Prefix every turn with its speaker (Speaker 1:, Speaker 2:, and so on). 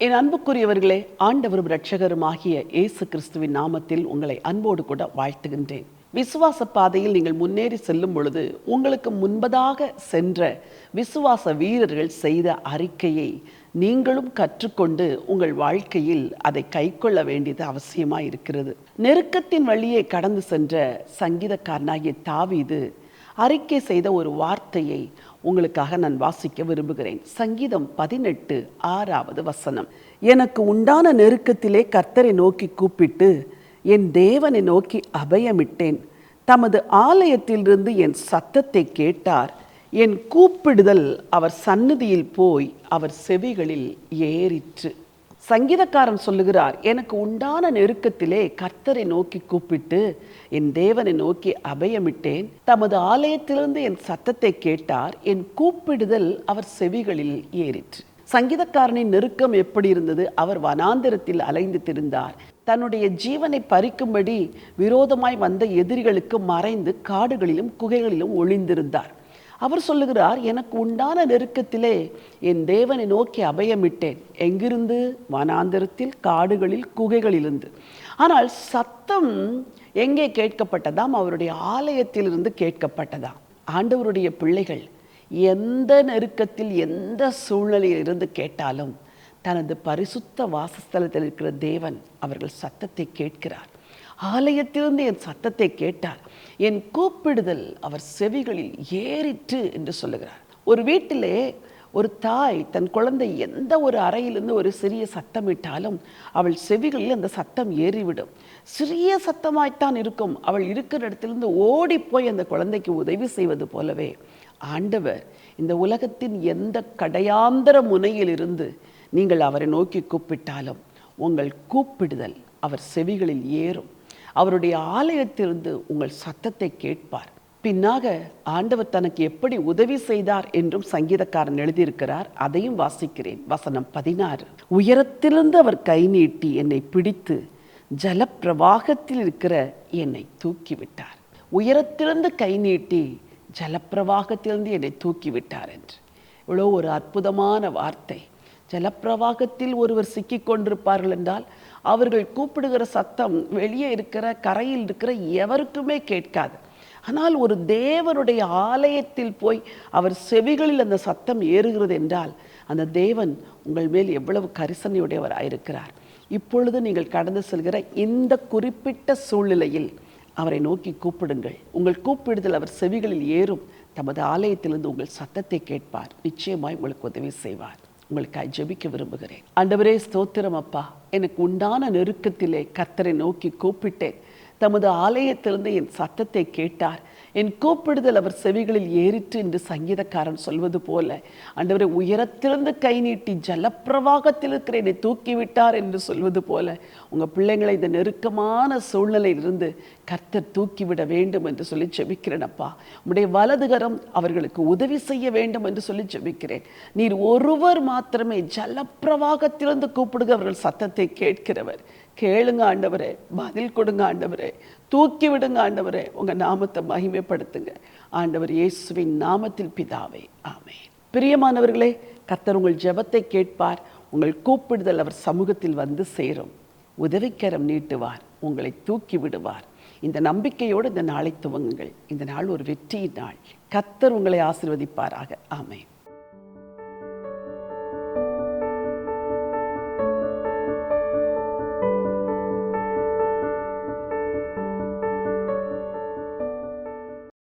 Speaker 1: என் அன்புக்குரியவர்களே ஆண்டவரும் இரட்சகருமாகிய இயேசு கிறிஸ்துவின் நாமத்தில் உங்களை அன்போடு கூட வாழ்த்துகின்றேன். விசுவாச பாதையில் நீங்கள் முன்னேறி செல்லும் பொழுது உங்களுக்கு முன்பதாக சென்ற விசுவாச வீரர்கள் செய்த அறிக்கையை நீங்களும் கற்றுக்கொண்டு உங்கள் வாழ்க்கையில் அதை கைக்கொள்ள வேண்டியது அவசியமாக இருக்கிறது நெருக்கத்தின் வழியே கடந்து சென்ற சங்கீதக்காரனாகிய தாவீது அறிக்கை செய்த ஒரு வார்த்தையை உங்களுக்காக நான் வாசிக்க விரும்புகிறேன். சங்கீதம் பதினெட்டு ஆறாவது வசனம். எனக்கு உண்டான நெருக்கத்திலே கர்த்தரை நோக்கி கூப்பிட்டு என் தேவனை நோக்கி அபயமிட்டேன். தமது ஆலயத்திலிருந்து என் சத்தத்தை கேட்டார். என் கூப்பிடுதல் அவர் சந்நிதியில் போய் அவர் செவிகளில் ஏறிற்று. சங்கீதக்காரன் சொல்லுகிறார் எனக்கு உண்டான நெருக்கத்திலே கர்த்தரை நோக்கி கூப்பிட்டு என் தேவனை நோக்கி அபயமிட்டேன். தமது ஆலயத்திலிருந்து என் சத்தத்தை கேட்டார். என் கூப்பிடுதல் அவர் செவிகளில் ஏறிற்று. சங்கீதக்காரனின் நெருக்கம் எப்படி இருந்தது? அவர் வனாந்திரத்தில் அலைந்து திரிந்தார். தன்னுடைய ஜீவனை பறிக்கும்படி விரோதமாய் வந்த எதிரிகளுக்கு மறைந்து காடுகளிலும் குகைகளிலும் ஒளிந்திருந்தார். அவர் சொல்லுகிறார் எனக்கு உண்டான நெருக்கத்திலே என் தேவனை நோக்கி அபயமிட்டேன். எங்கிருந்து? வனாந்திரத்தில் காடுகளில் குகைகளிலிருந்து. ஆனால் சத்தம் எங்கே கேட்கப்பட்டதாம்? அவருடைய ஆலயத்திலிருந்து கேட்கப்பட்டதாம். ஆண்டவருடைய பிள்ளைகள் எந்த நெருக்கத்தில் எந்த சூழ்நிலையில் இருந்து கேட்டாலும் தனது பரிசுத்த வாசஸ்தலத்தில் இருக்கிற தேவன் அவர்கள் சத்தத்தை கேட்கிறார். ஆலயத்திலிருந்து என் சத்தத்தை கேட்டார். என் கூப்பிடுதல் அவர் செவிகளில் ஏறிற்று என்று சொல்லுகிறார். ஒரு வீட்டிலே ஒரு தாய் தன் குழந்தை எந்த ஒரு அறையிலிருந்து ஒரு சிறிய சத்தமிட்டாலும் அவள் செவிகளில் அந்த சத்தம் ஏறிவிடும். சிறிய சத்தமாய்த்தான் இருக்கும். அவள் இருக்கிற இடத்திலிருந்து ஓடி போய் அந்த குழந்தைக்கு உதவி செய்வது போலவே ஆண்டவர் இந்த உலகத்தின் எந்த கடையாந்தர முனையிலிருந்து நீங்கள் அவரை நோக்கி கூப்பிட்டாலும் உங்கள் கூப்பிடுதல் அவர் செவிகளில் ஏறும். அவருடைய ஆலயத்திலிருந்து உங்கள் சத்தத்தை கேட்பார். பின்னாக ஆண்டவர் தனக்கு எப்படி உதவி செய்தார் என்றும் சங்கீதக்காரன் எழுதியிருக்கிறார். அதையும் வாசிக்கிறேன். வசனம் பதினாறு. உயரத்திலிருந்து அவர் கை நீட்டி என்னை பிடித்து ஜலப்பிரவாகத்தில் இருக்கிற என்னை தூக்கிவிட்டார். உயரத்திலிருந்து கை நீட்டி ஜலப்பிரவாகத்திலிருந்து என்னை தூக்கிவிட்டார் என்று. இவ்வளோ ஒரு அற்புதமான வார்த்தை. ஜலப்பிரவாகத்தில் ஒருவர் சிக்கி கொண்டிருப்பார்கள் என்றால் அவர்கள் கூப்பிடுகிற சத்தம் வெளியே இருக்கிற கரையில் இருக்கிற எவருக்குமே கேட்காது. ஆனால் ஒரு தேவனுடைய ஆலயத்தில் போய் அவர் செவிகளில் அந்த சத்தம் ஏறுகிறது என்றால் அந்த தேவன் உங்கள் மேல் எவ்வளவு கரிசனையுடையவராயிருக்கிறார். இப்பொழுது நீங்கள் கடந்து செல்கிற இந்த குறிப்பிட்ட சூழ்நிலையில் அவரை நோக்கி கூப்பிடுங்கள். உங்கள் கூப்பிடுதல் அவர் செவிகளில் ஏறும். தமது ஆலயத்திலிருந்து உங்கள் சத்தத்தை கேட்பார். நிச்சயமாய் உங்களுக்கு உதவி செய்வார். உங்களுக்காய் ஜெபிக்க விரும்புகிறேன். ஆண்டவரே ஸ்தோத்திரம் அப்பா. எனக்கு உண்டான நெருக்கத்திலே கத்தரை நோக்கி கூப்பிட்டேன். தமது ஆலயத்திலிருந்து என் சத்தத்தை கேட்டார். என் கூப்பிடுதல் அவர் செவிகளில் ஏறிற்று என்று சங்கீதக்காரன் சொல்வது போல ஆண்டவரை உயரத்திலிருந்து கை நீட்டி ஜலப்பிரவாகத்தில் இருக்கிற என்னை தூக்கிவிட்டார் என்று சொல்வது போல உங்கள் பிள்ளைங்களை இந்த நெருக்கமான சூழ்நிலையிலிருந்து கர்த்தர் தூக்கிவிட வேண்டும் என்று சொல்லி ஜெபிக்கிறேனப்பா உடைய வலதுகரம் அவர்களுக்கு உதவி செய்ய வேண்டும் என்று சொல்லி ஜெபிக்கிறேன். நீர் ஒருவர் மாத்திரமே ஜலப்பிரவாகத்திலிருந்து கூப்பிடுக அவர்கள் சத்தத்தை கேட்கிறவர். கேளுங்க ஆண்டவரே பதில் கொடுங்க ஆண்டவரே தூக்கி விடுங்க ஆண்டவரே உங்க நாமத்தை மகிமைப்படுத்துங்க. ஆண்டவர் இயேசுவின் நாமத்தில் பிதாவே ஆமே பிரியமானவர்களே கத்தர் உங்கள் ஜெபத்தை கேட்பார். உங்கள் கூப்பிடுதல் அவர் சமூகத்தில் வந்து சேரும். உதவிக்கரம் நீட்டுவார் உங்களை தூக்கி விடுவார். இந்த நம்பிக்கையோடு இந்த நாளை துவங்குங்கள். இந்த நாள் ஒரு வெற்றியின் நாள். கத்தர் உங்களை ஆசிர்வதிப்பாராக ஆமென்.